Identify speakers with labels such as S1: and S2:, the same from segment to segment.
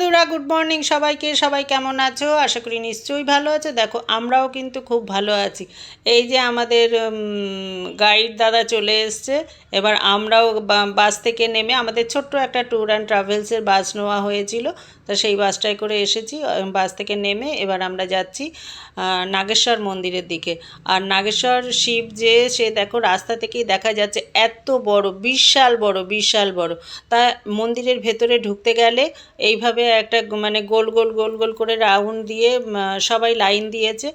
S1: বন্ধুরা good morning সবাইকে। সবাই কেমন আছো? আশা করি নিশ্চয়ই ভালো আছো। দেখো, আমরাও কিন্তু খুব ভালো আছি। এই যে আমাদের গাইড দাদা চলে এসছে। এবার আমরাও বাস থেকে নেমে আমাদের ছোট্ট একটা ট্যুর অ্যান্ড ট্রাভেলসের বাস নেওয়া হয়েছিল। তা সেই বাসটায় করে এসেছি বাস থেকে নেমে এবার আমরা যাচ্ছি নাগেশ্বর মন্দিরের দিকে। আর নাগেশ্বর শিব যে, সে দেখো রাস্তা থেকেই দেখা যাচ্ছে এত বড়, বিশাল বড় বিশাল বড়। তা মন্দিরের ভেতরে ঢুকতে গেলে এইভাবে একটা মানে গোল গোল গোল গোল করে রাউন্ড দিয়ে সবাই লাইন দিয়েছে।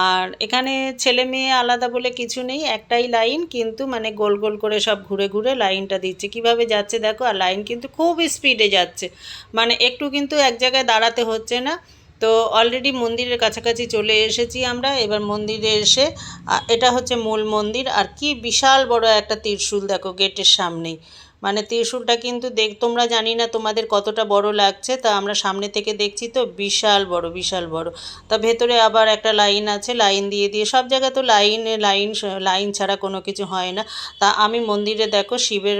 S1: আর এখানে ছেলে মেয়ে আলাদা বলে কিছু নেই, একটাই লাইন, কিন্তু মানে গোল গোল করে সব ঘুরে ঘুরে লাইনটা দিচ্ছে। কীভাবে যাচ্ছে দেখো, আর লাইন কিন্তু খুব স্পিডে যাচ্ছে। মানে একটু কিন্তু এক জায়গায় দাঁড়াতে হচ্ছে না। তো অলরেডি মন্দিরের কাছাকাছি চলে এসেছি আমরা। এবার মন্দিরে এসে এটা হচ্ছে মূল মন্দির। আর কি বিশাল বড় একটা ত্রিশূল দেখো গেটের সামনেই। মানে ত্রিশূলটা কিন্তু দেখ, তোমরা জানি না তোমাদের কতটা বড় লাগছে, তা আমরা সামনে থেকে দেখছি তো বিশাল বড় বিশাল বড়। তা ভেতরে আবার একটা লাইন আছে, লাইন দিয়ে দিয়ে, সব জায়গায় তো লাইনে, লাইন লাইন ছাড়া কোনো কিছু হয় না। তা আমি মন্দিরে দেখো শিবের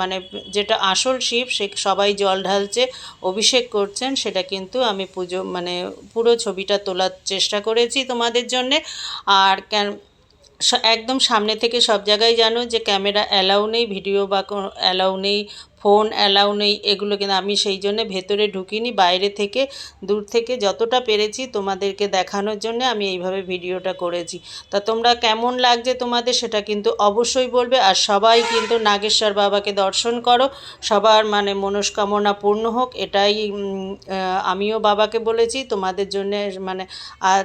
S1: মানে যেটা আসল শিব, সে সবাই জল ঢালছে, অভিষেক করছেন, সেটা কিন্তু আমি পুজো মানে পুরো ছবিটা তোলার চেষ্টা করেছি তোমাদের জন্যে। আর কেন একদম সামনে থেকে সব জায়গায় জানো যে ক্যামেরা অ্যালাউ নেই, ভিডিও বা অ্যালাউ নেই, ফোন অ্যালাউ নেই, এগুলো কিন্তু আমি সেই জন্য ভেতরে ঢুকিনি, বাইরে থেকে, দূর থেকে যতটা পেরেছি তোমাদেরকে দেখানোর জন্য আমি এইভাবে ভিডিওটা করেছি। তা তোমরা কেমন লাগছে তোমাদের সেটা কিন্তু অবশ্যই বলবে, আর সবাই কিন্তু নাগেশ্বর বাবাকে দর্শন করো, সবার মানে মনস্কামনা পূর্ণ হোক, এটাই আমিও বাবাকে বলেছি, তোমাদের জন্য মানে আর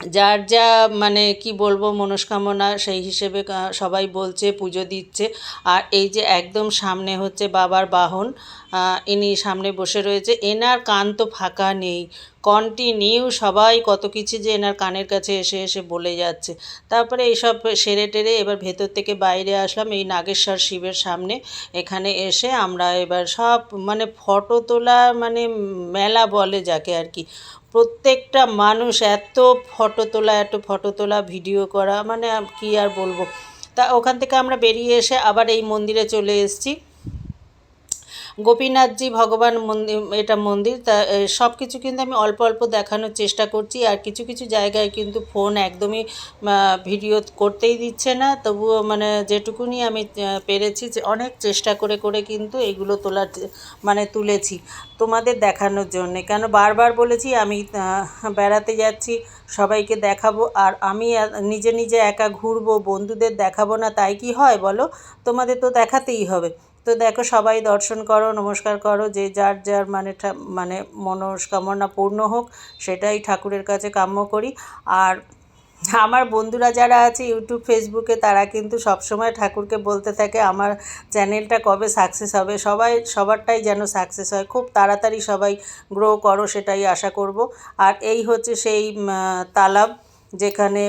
S1: যার যা মানে কি বলব মনস্কামনা সেই হিসেবে সবাই বলছে, পুজো দিচ্ছে। আর এই যে একদম সামনে হচ্ছে বাবার বাহন ইনি সামনে বসে রয়েছে। এনার কান তো ফাঁকা নেই। কন্টিনিউ সবাই কত কিছু যে এনার কানের কাছে এসে এসে বলে যাচ্ছে। তারপরে এইসব সেরে টেরে এবার ভেতর থেকে বাইরে আসলাম এই নাগেশ্বর শিবের সামনে। এখানে এসে আমরা এবার সব মানে ফটো তোলা মানে মেলা বলে যাকে আর কি। প্রত্যেকটা মানুষ এত ফটো তোলা, এত ফটো তোলা, ভিডিও করা মানে কি আর বলব। তা ওখান থেকে আমরা বেরিয়ে এসে আবার এই মন্দিরে চলে এসেছি। গোপীনাথজি, ভগবান মন্দির, এটা মন্দির, তা সব কিছু কিন্তু আমি অল্প অল্প দেখানোর চেষ্টা করছি, আর কিছু কিছু জায়গায় কিন্তু ফোন একদমই ভিডিও করতেই দিচ্ছে না, তবুও মানে যেটুকুনি আমি পেরেছি যে অনেক চেষ্টা করে করে কিন্তু এগুলো তোলার মানে তুলেছি, তোমাদের দেখানোর জন্যে। কেন বারবার বলেছি, আমি বেড়াতে যাচ্ছি, সবাইকে দেখাবো, আর আমি নিজে নিজে একা ঘুরবো, বন্ধুদের দেখাবো না, তাই কি হয় বলো? তোমাদের তো দেখাতেই হবে। তো দেখো সবাই দর্শন করো, নমস্কার করো, যে যার যার মানে মানে মনস্কামনা পূর্ণ হোক, সেটাই ঠাকুরের কাছে কাম্য করি। আর আমার বন্ধুরা যারা আছে ইউটিউব, ফেসবুকে, তারা কিন্তু সবসময় ঠাকুরকে বলতে থাকে, আমার চ্যানেলটা কবে সাকসেস হবে? সবাই, সবারটাই যেন সাকসেস হয়। খুব তাড়াতাড়ি সবাই গ্রো করো, সেটাই আশা করব। আর এই হচ্ছে সেই তালাব, যেখানে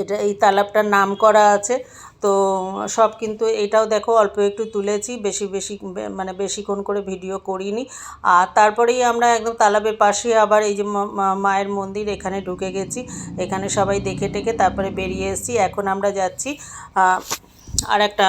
S1: এটা, এই তালাবটার নাম করা আছে। তো সব কিন্তু এটাও দেখো অল্প একটু তুলেছি, বেশি বেশি মানে বেশিক্ষণ করে ভিডিও করিনি। আর তারপরেই আমরা একদম তালাবের পাশে আবার এই যে মায়ের মন্দির এখানে ঢুকে গেছি। এখানে সবাই দেখে টেকে তারপরে বেরিয়ে এসেছি। এখন আমরা যাচ্ছি আর একটা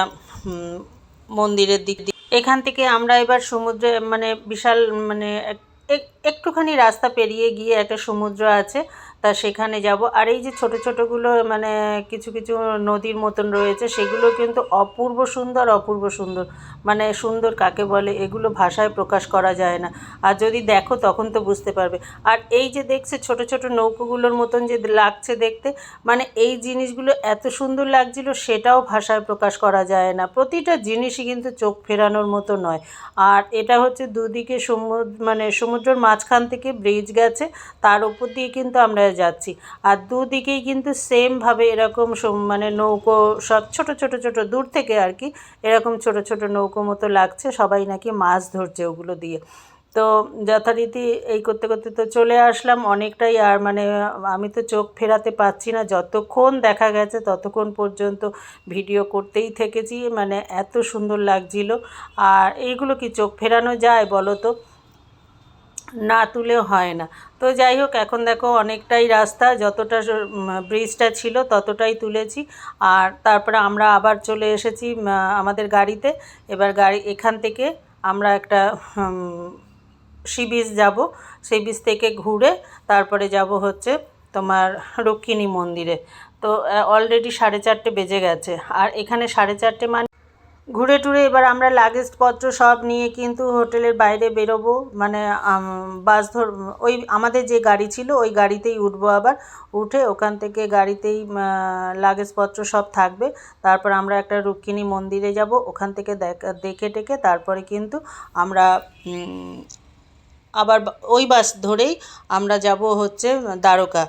S1: মন্দিরের দিক এখান থেকে আমরা এবার সমুদ্রে মানে বিশাল মানে এক- এক- একটুখানি রাস্তা পেরিয়ে গিয়ে একটা সমুদ্র আছে। তা সেখানে যাব। আর এই যে ছোট ছোটোগুলো মানে কিছু কিছু নদীর মতন রয়েছে, সেগুলো কিন্তু অপূর্ব সুন্দর অপূর্ব সুন্দর। মানে সুন্দর কাকে বলে? এগুলো ভাষায় প্রকাশ করা যায় না। আর যদি দেখো, তখন তো বুঝতে পারবে। আর এই যে দেখছে, ছোট ছোট নৌকোগুলোর মতন যে লাগছে দেখতে মানে এই জিনিসগুলো এত সুন্দর লাগছিল, সেটাও ভাষায় প্রকাশ করা যায় না। প্রতিটা জিনিসই কিন্তু চোখ ফেরানোর মতো নয়। আর এটা হচ্ছে দুদিকে সমুদ্র মানে সমুদ্রের মাঝখান থেকে ব্রিজ গেছে, তার উপর দিয়ে কিন্তু আমরা যাচ্ছি। আর দুদিকেই কিন্তু সেমভাবে এরকম মানে নৌকো, সব ছোট ছোট ছোট, দূর থেকে আর কি এরকম ছোট ছোট নৌকো মতো লাগছে। সবাই নাকি মাছ ধরছে ওগুলো দিয়ে। তো যথারীতি এই করতে করতে তো চলে আসলাম। অনেকটাই আর মানে আমি তো চোখ ফেরাতে পারছি না। যতক্ষণ দেখা গেছে ততক্ষণ পর্যন্ত ভিডিও করতেই থেকেছি। মানে এত সুন্দর লাগছিল। আর এইগুলো কি চোখ ফেরানো যায় বলো তো? না তুলেও হয় না। তো যাই হোক, এখন দেখো অনেকটাই রাস্তা, যতটা ব্রিজটা ছিল ততটাই তুলেছি। আর তারপরে আমরা আবার চলে এসেছি আমাদের গাড়িতে। এবার গাড়ি, এখান থেকে আমরা একটা সি বিচ যাব। সেই বিচ থেকে ঘুরে তারপরে যাব হচ্ছে তোমার রক্ষিণী মন্দিরে। তো অলরেডি সাড়ে চারটে বেজে গেছে। আর এখানে সাড়ে চারটে মানে ঘুরে টুরে এবার আমরা লাগেজপত্র সব নিয়ে কিন্তু হোটেলের বাইরে বেরোবো। মানে বাস ধর, ওই আমাদের যে গাড়ি ছিল, ওই গাড়িতেই উঠবো আবার। উঠে ওখান থেকে গাড়িতেই লাগেজপত্র সব থাকবে। তারপর আমরা একটা রুক্মিণী মন্দিরে যাব। ওখান থেকে দেখে টেকে তারপরে কিন্তু আমরা আবার ওই বাস ধরেই আমরা যাব হচ্ছে দ্বারকা।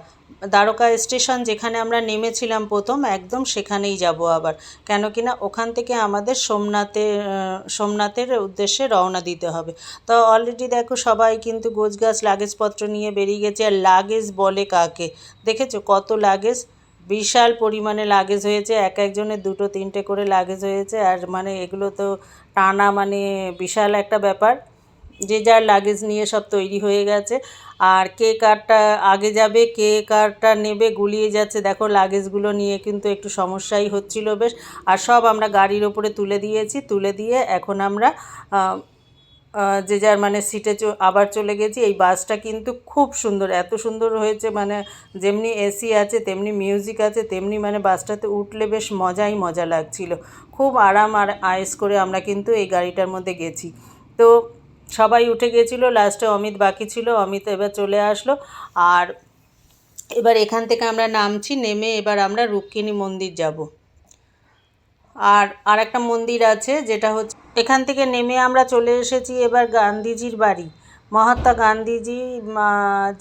S1: দ্বারকা স্টেশন যেখানে আমরা নেমেছিলাম প্রথম, একদম সেখানেই যাব আবার। কেন কি না, ওখান থেকে আমাদের সোমনাথে সোমনাথের উদ্দেশ্যে রওনা দিতে হবে। তো অলরেডি দেখো সবাই কিন্তু গোছগাছ, লাগেজপত্র নিয়ে বেরিয়ে গেছে। আর লাগেজ বলে কাকে? দেখেছ কত লাগেজ? বিশাল পরিমাণে লাগেজ হয়েছে। এক একজনের দুটো, তিনটে করে লাগেজ হয়েছে। আর মানে এগুলো তো টানা মানে বিশাল একটা ব্যাপার। যে যার লাগেজ নিয়ে সব তৈরি হয়ে গেছে। আর কে কারটা আগে যাবে, কে কারটা নেবে, গুলিয়ে যাচ্ছে, দেখো লাগেজগুলো নিয়ে কিন্তু একটু সমস্যাই হচ্ছিল বেশ। আর সব আমরা গাড়ির ওপরে তুলে দিয়েছি, তুলে দিয়ে এখন আমরা যে যার মানে সিটে আবার চলে গেছি। এই বাসটা কিন্তু খুব সুন্দর, এত সুন্দর হয়েছে মানে যেমনি এসি আছে, তেমনি মিউজিক আছে, তেমনি মানে বাসটাতে উঠলে বেশ মজাই মজা লাগছিল। খুব আরাম আর আয়েস করে আমরা কিন্তু এই গাড়িটার মধ্যে গেছি। তো সবাই উঠে গেছিল লাস্টে অমিত বাকি ছিল, অমিত এবার চলে আসলো। আর এবার এখান থেকে আমরা নামছি, নেমে এবার আমরা রুক্মিণী মন্দির যাব। আর আর একটা মন্দির আছে, যেটা হচ্ছে এখান থেকে নেমে আমরা চলে এসেছি এবার গান্ধীজির বাড়ি। মহাত্মা গান্ধীজি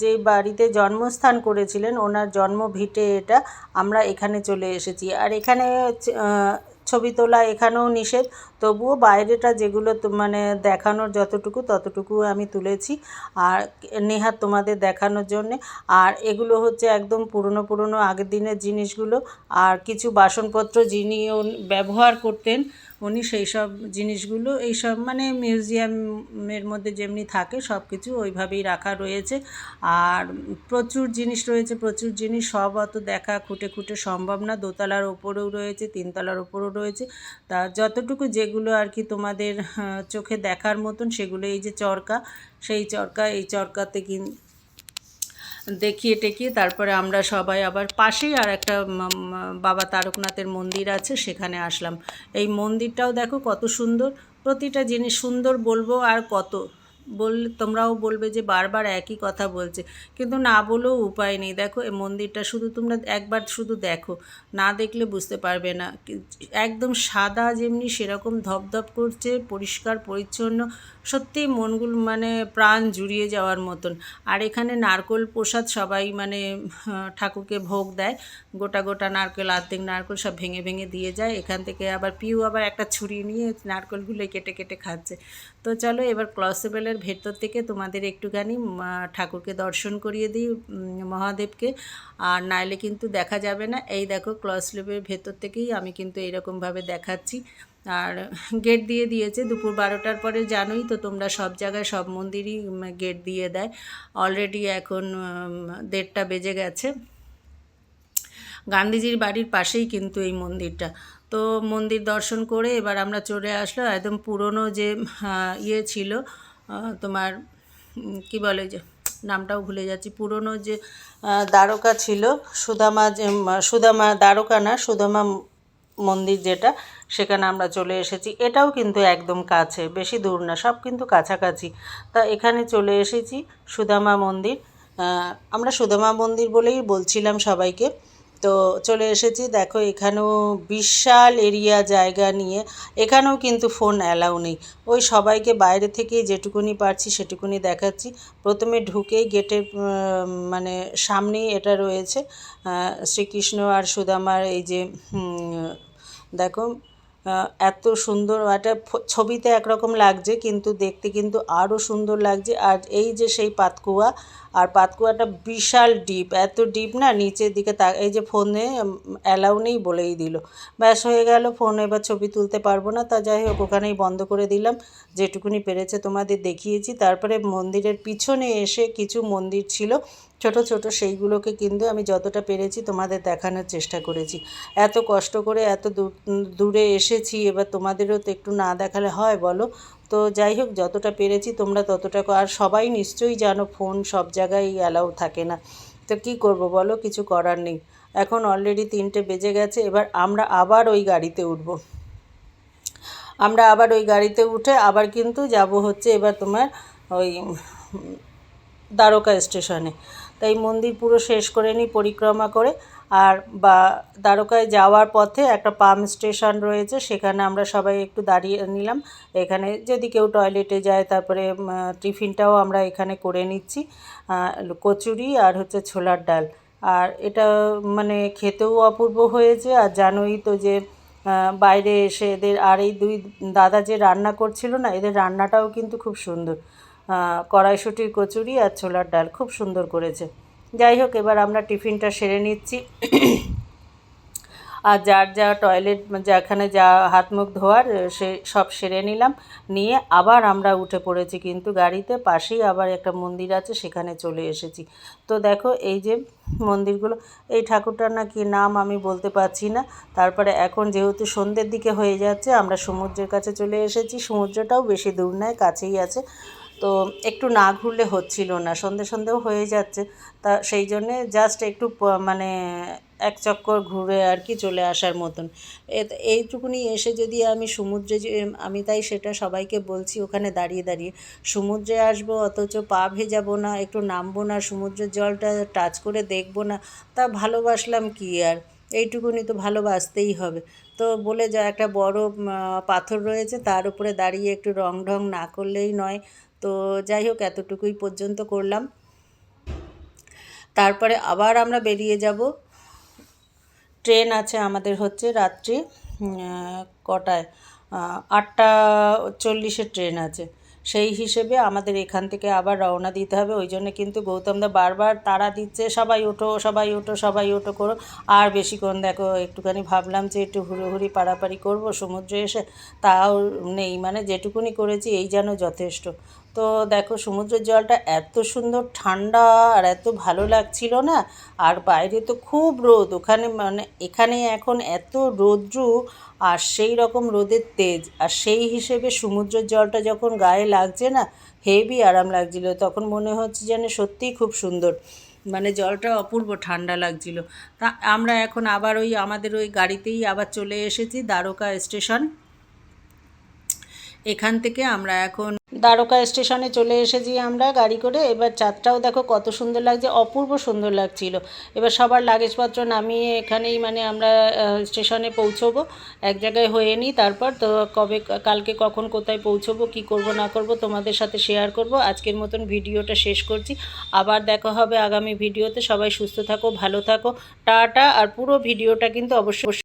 S1: যে বাড়িতে জন্মস্থান করেছিলেন, ওনার জন্ম ভিটে এটা আমরা এখানে চলে এসেছি। আর এখানে ছবি তোলা এখানেও নিষেধ। তবুও বাইরেটা যেগুলো মানে দেখানোর যতটুকু ততটুকু আমি তুলেছি। আর নেহাত তোমাদের দেখানোর জন্যে। আর এগুলো হচ্ছে একদম পুরনো পুরনো আগের দিনের জিনিসগুলো। আর কিছু বাসনপত্র যিনি ব্যবহার করতেন উনি সেই সব জিনিসগুলো এইসব মানে মিউজিয়ামের মধ্যে যেমনি থাকে সব কিছু ওইভাবেই রাখা রয়েছে। আর প্রচুর জিনিস রয়েছে, প্রচুর জিনিস সব অত দেখা খুঁটে খুঁটে সম্ভব না। দোতলার ওপরেও রয়েছে, তিনতলার ওপরেও রয়েছে। তা যতটুকু যেগুলো আর কি তোমাদের চোখে দেখার মতন সেগুলো এই যে চরকা, সেই চরকা, এই চরকাতে কিন দেখিয়ে টেকিয়ে তারপরে আমরা সবাই আবার পাশেই আর একটা বাবা তারকনাথের মন্দির আছে, সেখানে আসলাম। এই মন্দিরটাও দেখো কত সুন্দর, প্রতিটা জিনিস সুন্দর বলব আর কত। বললে তোমরাও বলবে যে বারবার একই কথা বলছে, কিন্তু না বলেও উপায় নেই। দেখো, এই মন্দিরটা শুধু তোমরা একবার শুধু দেখো, না দেখলে বুঝতে পারবে না। একদম সাদা যেমনি সেরকম ধপধপ করছে, পরিষ্কার, পরিচ্ছন্ন সত্যিই মনগুলো মানে প্রাণ জুড়িয়ে যাওয়ার মতন। আর এখানে নারকোল প্রসাদ সবাই মানে ঠাকুরকে ভোগ দেয়। গোটা গোটা নারকেল, আর্ধেক নারকেল সব ভেঙে ভেঙে দিয়ে যায়। এখান থেকে আবার পিউ আবার একটা ছুরি নিয়ে নারকেলগুলো কেটে কেটে খাচ্ছে। তো চলো এবার ক্লসেবেলের ভেতর থেকে তোমাদের একটুখানি ঠাকুরকে দর্শন করিয়ে দিই মহাদেবকে। আর নাইলে কিন্তু দেখা যাবে না। এই দেখো ক্লসলেবের ভেতর থেকেই আমি কিন্তু এরকমভাবে দেখাচ্ছি। আর গেট দিয়ে দিয়েছে, দুপুর বারোটার পরে জানোই তো তোমরা সব জায়গায় সব মন্দিরই গেট দিয়ে দেয়। অলরেডি এখন দেড়টা বেজে গেছে। গান্ধীজির বাড়ির পাশেই কিন্তু এই মন্দিরটা। তো মন্দির দর্শন করে এবার আমরা চলে আসলো একদম পুরনো যে ইয়ে ছিল তোমার কি বলে যে, নামটাও ভুলে যাচ্ছি, পুরনো যে দ্বারকা ছিল, সুদামা যে সুদামা দ্বারকা না, সুদামা মন্দির যেটা, সেখানে আমরা চলে এসেছি। এটাও কিন্তু একদম কাছে, বেশি দূর না, সব কিন্তু কাছাকাছি। তা এখানে চলে এসেছি সুদামা মন্দির। আমরা সুদামা মন্দির বলেই বলছিলাম সবাইকে। তো চলে এসেছি। দেখো, এখানেও বিশাল এরিয়া জায়গা নিয়ে। এখানেও কিন্তু ফোন অ্যালাউ নেই। ওই সবাইকে বাইরে থেকে যেটুকুনি পারছি সেটুকুনি দেখাচ্ছি। প্রথমে ঢুকেই গেটের মানে সামনেই এটা রয়েছে শ্রীকৃষ্ণ আর সুদামার এই যে দেখো এত সুন্দর একটা ছবিতে একরকম লাগছে, কিন্তু দেখতে কিন্তু আরও সুন্দর লাগছে। আর এই যে সেই পাতকুয়া, আর পাতকুয়াটা বিশাল ডিপ, এত ডিপ না, নিচের দিকে তা, এই যে ফোনে অ্যালাউ নেই বলেই দিল। ব্যাস হয়ে গেল, ফোন এবার ছবি তুলতে পারব না। তা যাই হোক, ওখানেই বন্ধ করে দিলাম। যেটুকুনি পেরেছে তোমাদের দেখিয়েছি। তারপরে মন্দিরের পিছনে এসে কিছু মন্দির ছিল। ছোট ছোট সেইগুলোকে কিন্তু আমি যতটা পেরেছি তোমাদের দেখানোর চেষ্টা করেছি। এত কষ্ট করে এত দূর এসেছি, এবার তোমাদেরও তো একটু না দেখালে হয় বলো? তো যাই হোক, যতটা পেরেছি তোমরা ততটা আর সবাই নিশ্চয়ই জানো ফোন সব জায়গায় অ্যালাউ থাকে না। তো কি করব বলো? কিছু করার নেই। এখন অলরেডি তিনটে বেজে গেছে, এবার আমরা আবার ওই গাড়িতে উঠব। আমরা আবার ওই গাড়িতে উঠে আবার কিন্তু যাব হচ্ছে এবার তোমার ওই দ্বারকা স্টেশনে। তাই মন্দির পুরো শেষ করে নিই, পরিক্রমা করে। আর বা দ্বারকায় যাওয়ার পথে একটা পাম্প স্টেশন রয়েছে, সেখানে আমরা সবাই একটু দাঁড়িয়ে নিলাম। এখানে যদি কেউ টয়লেটে যায়, তারপরে টিফিনটাও আমরা এখানে করে নিচ্ছি। কচুরি আর হচ্ছে ছোলার ডাল। আর এটা মানে খেতেও অপূর্ব হয়েছে। আর জানোই তো যে বাইরে এসে এদের, আর এই দুই দাদা যে রান্না করছিল না, এদের রান্নাটাও কিন্তু খুব সুন্দর। কড়াইশুটির কচুরি আর ছোলার ডাল খুব সুন্দর করেছে। যাই হোক, এবার আমরা টিফিনটা সেরে নিচ্ছি। আর যার যা টয়লেট, যেখানে যা হাত মুখ ধোয়ার, সে সব সেরে নিলাম। নিয়ে আবার আমরা উঠে পড়েছি কিন্তু গাড়িতে, পাশেই আবার একটা মন্দির আছে, সেখানে চলে এসেছি। তো দেখো, এই যে মন্দিরগুলো, এই ঠাকুরটার না কি নাম আমি বলতে পারছি না। তারপরে এখন যেহেতু সন্ধ্যের দিকে হয়ে যাচ্ছে, আমরা সমুদ্রের কাছে চলে এসেছি। সমুদ্রটাও বেশি দূর নয়, কাছেই আছে। তো একটু না ঘুরলে হচ্ছিল না, সন্ধে সন্ধেও হয়ে যাচ্ছে। তা সেই জন্যে জাস্ট একটু মানে এক চক্কর ঘুরে আর কি চলে আসার মতন। এইটুকুনি এসে যদি আমি সমুদ্রে আমি তাই সেটা সবাইকে বলছি, ওখানে দাঁড়িয়ে দাঁড়িয়ে। সমুদ্রে আসব, অথচ পা ভেজাবো না, একটু নামবো না, সমুদ্রের জলটা টাচ করে দেখব না, তা ভালোবাসলাম কি আর? এইটুকুনি তো ভালোবাসতেই হবে। তো বলে যা, একটা বড় পাথর রয়েছে, তার উপরে দাঁড়িয়ে একটু রং ঢং না করলেই নয়। তো যাই হোক, এতটুকুই পর্যন্ত করলাম। তারপরে আবার আমরা বেরিয়ে যাব। ট্রেন আছে আমাদের হচ্ছে রাত্রি কটায়? আটটা চল্লিশের ট্রেন আছে। সেই হিসেবে আমাদের এখান থেকে আবার রওনা দিতে হবে। ওই জন্য কিন্তু গৌতমদা বারবার তাড়া দিচ্ছে, সবাই ওঠো সবাই ওঠো সবাই ওঠো করো। আর বেশিক্ষণ দেখো, একটুখানি ভাবলাম যে একটু হুড়োহুড়ি পাড়াপাড়ি করব, সমুদ্রে এসে। তাও নেই মানে যেটুকুনি করেছি, এই যেন যথেষ্ট। তো দেখো, সমুদ্রের জলটা এত সুন্দর, ঠান্ডা আর এত ভালো লাগছিল না? আর বাইরে তো খুব রোদ, ওখানে মানে এখানে এখন এত রৌদ্রু আর সেই রকম রোদের তেজ। আর সেই হিসেবে সমুদ্রের জলটা যখন গায়ে লাগছে না, হেভি আরাম লাগছিল। তখন মনে হচ্ছে যেন সত্যিই খুব সুন্দর। মানে জলটা অপূর্ব ঠান্ডা লাগছিল। তা আমরা এখন আবার ওই আমাদের ওই গাড়িতেই আবার চলে এসেছি, দ্বারকা স্টেশন। এখান থেকে আমরা এখন দ্বারকা স্টেশনে চলে এসেছি আমরা গাড়ি করে। এবার চাঁদটাও দেখো কত সুন্দর লাগছে, অপূর্ব সুন্দর লাগছিল। এবার সবার লাগেজপত্র নামিয়ে এখানেই মানে আমরা স্টেশনে পৌঁছবো। এক জায়গায় হয়ে নিই তারপর তো কবে, কালকে কখন কোথায় পৌঁছবো, কি করব, না করব তোমাদের সাথে শেয়ার করব। আজকের মতন ভিডিওটা শেষ করছি। আবার দেখা হবে আগামী ভিডিওতে। সবাই সুস্থ থাকো, ভালো থাকো। টাটা। আর পুরো ভিডিওটা কিন্তু অবশ্যই